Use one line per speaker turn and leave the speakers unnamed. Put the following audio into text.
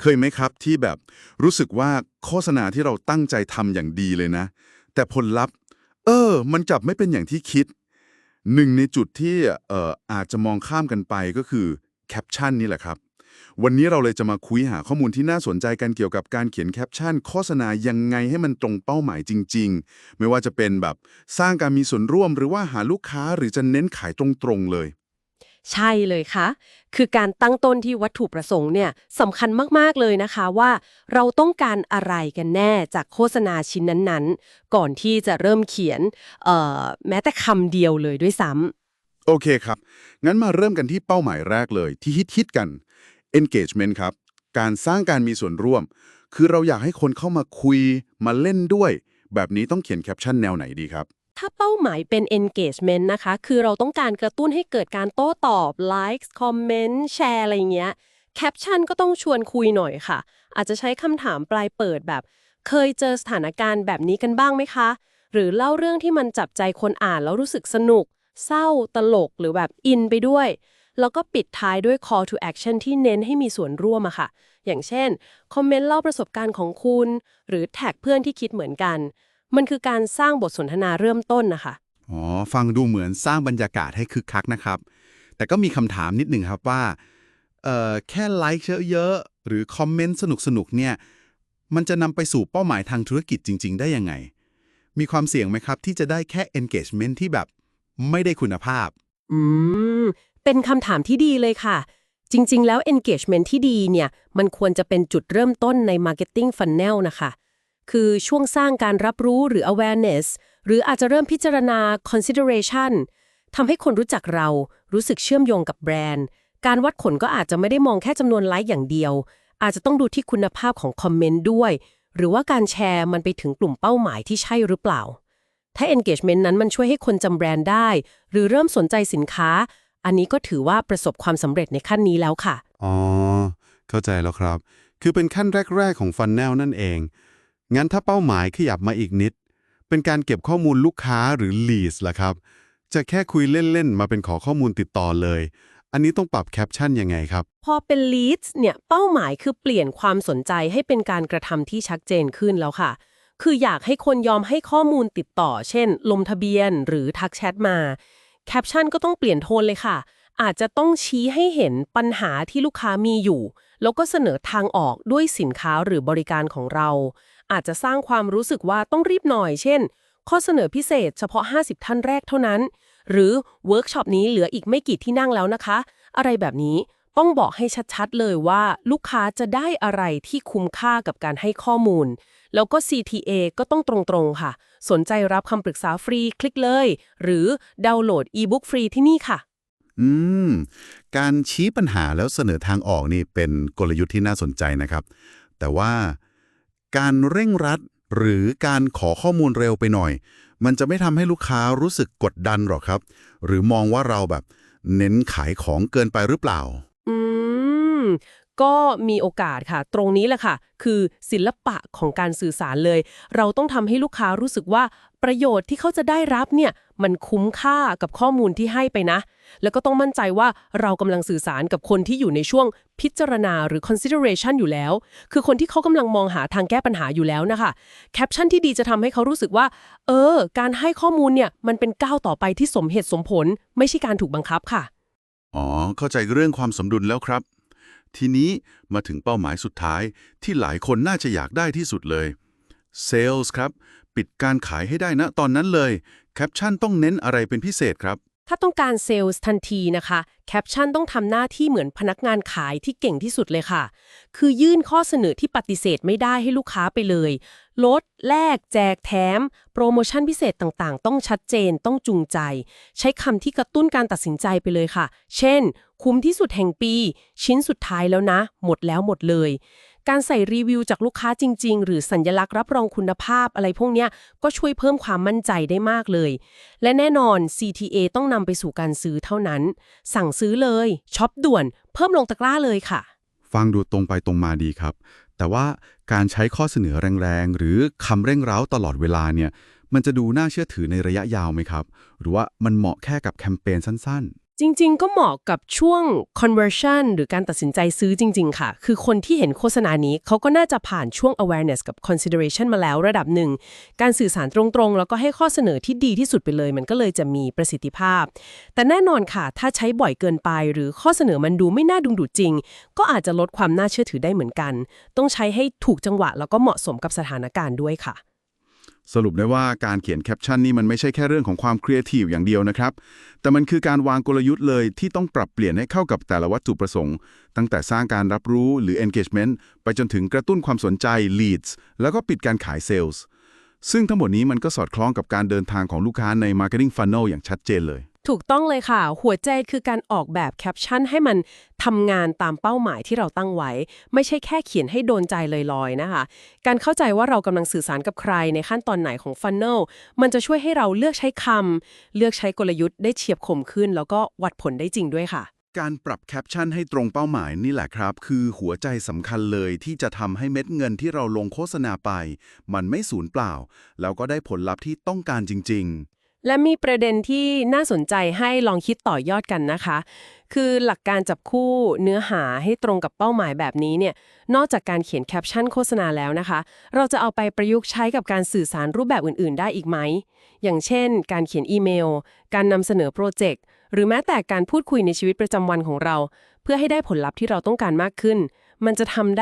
เคยไหมครับที่แบบรู้สึกว่าโฆษณาที่เราตั้งใจทำอย่างดีเลยนะ แต่ผลลัพธ์ เออ มันกลับไม่เป็นอย่างที่คิด หนึ่งในจุดที่เอ่ออาจจะมองข้ามกันไปก็คือแคปชั่นนี่แหละครับ วันนี้เราเลยจะมาคุยหาข้อมูลที่น่าสนใจกันเกี่ยวกับการเขียนแคปชั่นโฆษณายังไงให้มันตรงเป้าหมายจริง ๆ ไม่ว่าจะเป็นแบบสร้างการมีส่วนร่วมหรือว่าหาลูกค้าหรือจะเน้นขายตรงๆเลย
ใช่เลยค่ะ คือการตั้งต้นที่วัตถุประสงค์เนี่ยสำคัญมาก ๆ เลยนะคะว่าเราต้องการอะไรกันแน่จากโฆษณาชิ้นนั้นๆ ก่อนที่จะเริ่มเขียนเอ่อแม้แต่คำเดียวเลยด้วยซ้ำ
โอเคครับ งั้นมาเริ่มกันที่เป้าหมายแรกเลยที่ฮิตๆกัน engagement ครับ การสร้างการมีส่วนร่วม คือเราอยากให้คนเข้ามาคุยมาเล่นด้วย แบบนี้ต้องเขียนแคปชั่นแนวไหนดีครับ
ถ้าเป้าหมายเป็น engagement นะคะ คือเราต้องการกระตุ้นให้เกิดการโต้ตอบ likes comment แชร์อะไรเงี้ยแคปชั่นก็ต้องชวนคุยหน่อยค่ะ อาจจะใช้คำถามปลายเปิดแบบ เคยเจอสถานการณ์แบบนี้กันบ้างไหมคะ หรือเล่าเรื่องที่มันจับใจคนอ่านแล้วรู้สึกสนุก เศร้า ตลกหรือแบบอินไปด้วย แล้วก็ปิดท้ายด้วย call to action ที่เน้นให้มีส่วนร่วมอะค่ะ อย่างเช่น คอมเมนต์เล่าประสบการณ์ของคุณ หรือแท็กเพื่อนที่คิดเหมือนกัน มันคือการสร้างบทสนทนาเริ่มต้นนะคะ
อ๋อฟังดูเหมือนสร้างบรรยากาศให้คึกคักนะครับ แต่ก็มีคำถามนิดหนึ่งครับว่าเอ่อแค่ไลค์เยอะๆหรือคอมเมนต์สนุกๆเนี่ยมันจะนำไปสู่เป้าหมายทางธุรกิจจริง ๆ ได้ยังไง มีความเสี่ยงไหมครับ ที่จะได้แค่ engagement ที่แบบไม่ได้คุณภาพ
อืม เป็นคำถามที่ดีเลยค่ะ จริง ๆ แล้ว engagement ที่ดีเนี่ย มันควรจะเป็นจุดเริ่มต้นใน marketing funnel นะคะ คือช่วงสร้างการรับรู้หรือ awareness หรืออาจจะเริ่มพิจารณา consideration ทำให้คนรู้จักเรารู้สึกเชื่อมโยงกับแบรนด์ การวัดผลก็อาจจะไม่ได้มองแค่จำนวนไลค์อย่างเดียว อาจจะต้องดูที่คุณภาพของคอมเมนต์ด้วย หรือว่าการแชร์มันไปถึงกลุ่มเป้าหมายที่ใช่หรือเปล่า ถ้า engagement นั้นมันช่วยให้คนจำแบรนด์ได้ หรือเริ่มสนใจสินค้า อันนี้ก็ถือว่าประสบความสำเร็จในขั้นนี้แล้วค่ะ
อ๋อ เข้าใจแล้วครับ คือเป็นขั้นแรก ๆ ของฟันแนลนั่นเอง งั้นถ้าเป้าหมายขยับมาอีกนิด เป็นการเก็บข้อมูลลูกค้าหรือ leads ล่ะครับ จะแค่คุยเล่น ๆ มาเป็นขอข้อมูลติดต่อเลย อันนี้ต้องปรับแคปชั่นยังไงครับ
พอเป็น leads เนี่ยเป้าหมายคือเปลี่ยนความสนใจให้เป็นการกระทำที่ชัดเจนขึ้นแล้วค่ะ คืออยากให้คนยอมให้ข้อมูลติดต่อ เช่น ลงทะเบียนหรือทักแชทมาแคปชั่นก็ต้องเปลี่ยนโทนเลยค่ะ อาจจะต้องชี้ให้เห็นปัญหาที่ลูกค้ามีอยู่ แล้วก็เสนอทางออกด้วยสินค้าหรือบริการของเรา อาจจะสร้างความรู้สึกว่าต้องรีบหน่อย เช่น ข้อเสนอพิเศษเฉพาะ 50 ท่านแรกเท่านั้น หรือเวิร์กช็อปนี้เหลืออีกไม่กี่ที่นั่งแล้วนะคะ อะไรแบบนี้ต้องบอกให้ชัดๆ เลยว่าลูกค้าจะได้อะไรที่คุ้มค่ากับการให้ข้อมูล แล้วก็ CTA ก็ต้องตรงๆ ค่ะ สนใจรับคำปรึกษาฟรีคลิกเลย หรือดาวน์โหลดอีบุ๊กฟรีที่นี่ค่ะ
อืม การชี้ปัญหาแล้วเสนอทางออกนี่เป็นกลยุทธ์ที่น่าสนใจนะครับ แต่ว่า การเร่งรัด หรือการขอข้อมูลเร็วไปหน่อย มันจะไม่ทำให้ลูกค้ารู้สึกกดดันหรอกครับ หรือมองว่าเราแบบเน้นขายของเกินไปหรือเปล่า
อืม ก็มีโอกาสค่ะ ตรงนี้แหละค่ะ คือศิลปะของการสื่อสารเลย เราต้องทำให้ลูกค้ารู้สึกว่าประโยชน์ที่เขาจะได้รับเนี่ย มันคุ้มค่ากับข้อมูลที่ให้ไปนะ แล้วก็ต้องมั่นใจว่าเรากำลังสื่อสารกับคนที่อยู่ในช่วงพิจารณาหรือ consideration อยู่แล้ว คือคนที่เขากำลังมองหาทางแก้ปัญหาอยู่แล้วนะคะแคปชั่นที่ดีจะทำให้เขารู้สึกว่า เออ การให้ข้อมูลเนี่ยมันเป็นก้าวต่อไปที่สมเหตุสมผล ไม่ใช่การถูกบังคับค่ะ
อ๋อ เข้าใจเรื่องความสมดุลแล้วครับ ทีนี้มาถึงเป้าหมายสุดท้ายที่หลายคนน่าจะอยากได้ที่สุดเลย Sales ครับ ปิดการขายให้ได้นะตอนนั้นเลย แคปชั่นต้องเน้นอะไรเป็นพิเศษครับ
ถ้าต้องการเซลล์ทันทีนะคะ แคปชั่นต้องทำหน้าที่เหมือนพนักงานขายที่เก่งที่สุดเลยค่ะ คือยื่นข้อเสนอที่ปฏิเสธไม่ได้ให้ลูกค้าไปเลย ลด แลก แจกแถม โปรโมชั่นพิเศษต่างๆ ต้องชัดเจนต้องจูงใจ ใช้คำที่กระตุ้นการตัดสินใจไปเลยค่ะ เช่น คุ้มที่สุดแห่งปี ชิ้นสุดท้ายแล้วนะ หมดแล้วหมดเลย การใส่รีวิวจากลูกค้าจริง ๆ หรือสัญลักษณ์รับรองคุณภาพอะไรพวกเนี้ยก็ช่วยเพิ่มความมั่นใจได้มากเลย และแน่นอน CTA ต้องนำไปสู่การซื้อเท่านั้น สั่งซื้อเลยช็อปด่วน เพิ่มลงตะกร้าเลยค่ะ
ฟังดูตรงไปตรงมาดีครับ แต่ว่าการใช้ข้อเสนอแรงๆ หรือคำเร่งเร้าตลอดเวลาเนี่ย มันจะดูน่าเชื่อถือในระยะยาวไหมครับ หรือว่ามันเหมาะแค่กับแคมเปญสั้น
จริง ๆ ก็เหมาะกับช่วง conversion หรือการตัดสินใจซื้อจริง ๆ ค่ะ คือคนที่เห็นโฆษณานี้เขาก็น่าจะผ่านช่วง awareness กับ consideration มาแล้วระดับหนึ่ง การสื่อสารตรงๆ แล้วก็ให้ข้อเสนอที่ดีที่สุดไปเลย มันก็เลยจะมีประสิทธิภาพ แต่แน่นอนค่ะ ถ้าใช้บ่อยเกินไป หรือข้อเสนอมันดูไม่น่าดึงดูดจริง ก็อาจจะลดความน่าเชื่อถือได้เหมือนกัน ต้องใช้ให้ถูกจังหวะแล้วก็เหมาะสมกับสถานการณ์ด้วยค่ะ
สรุปได้ว่าการเขียนแคปชั่นนี่มันไม่ใช่แค่เรื่องของความครีเอทีฟอย่างเดียวนะครับ แต่มันคือการวางกลยุทธ์เลยที่ต้องปรับเปลี่ยนให้เข้ากับแต่ละวัตถุประสงค์ ตั้งแต่สร้างการรับรู้หรือ engagement ไปจนถึงกระตุ้นความสนใจ leads แล้วก็ปิดการขาย sales ซึ่งทั้งหมดนี้มันก็สอดคล้องกับการเดินทางของลูกค้าใน marketing funnel อย่างชัดเจนเลย
ถูกต้องเลยค่ะ หัวใจคือการออกแบบแคปชั่นให้มันทำงานตามเป้าหมายที่เราตั้งไว้ ไม่ใช่แค่เขียนให้โดนใจลอยๆนะคะ การเข้าใจว่าเรากำลังสื่อสารกับใครในขั้นตอนไหนของฟันเนลมันจะช่วยให้เราเลือกใช้คำเลือกใช้กลยุทธ์ได้เฉียบคมขึ้น แล้วก็วัดผลได้จริงด้วยค่ะ
การปรับแคปชั่นให้ตรงเป้าหมายนี่แหละครับ คือหัวใจสำคัญเลยที่จะทำให้เม็ดเงินที่เราลงโฆษณาไป มันไม่สูญเปล่า แล้วก็ได้ผลลัพธ์ที่ต้องการจริง ๆ
และมีประเด็นที่น่าสนใจให้ลองคิดต่อยอดกันนะคะ คือหลักการจับคู่เนื้อหาให้ตรงกับเป้าหมายแบบนี้เนี่ย นอกจากการเขียนแคปชั่นโฆษณาแล้วนะคะ เราจะเอาไปประยุกต์ใช้กับการสื่อสารรูปแบบอื่น ๆ ได้อีกไหม อย่างเช่น การเขียนอีเมล การนำเสนอโปรเจกต์ หรือแม้แต่การพูดคุยในชีวิตประจำวันของเรา เพื่อให้ได้ผลลัพธ์ที่เราต้องการมากขึ้น มันจะทำได้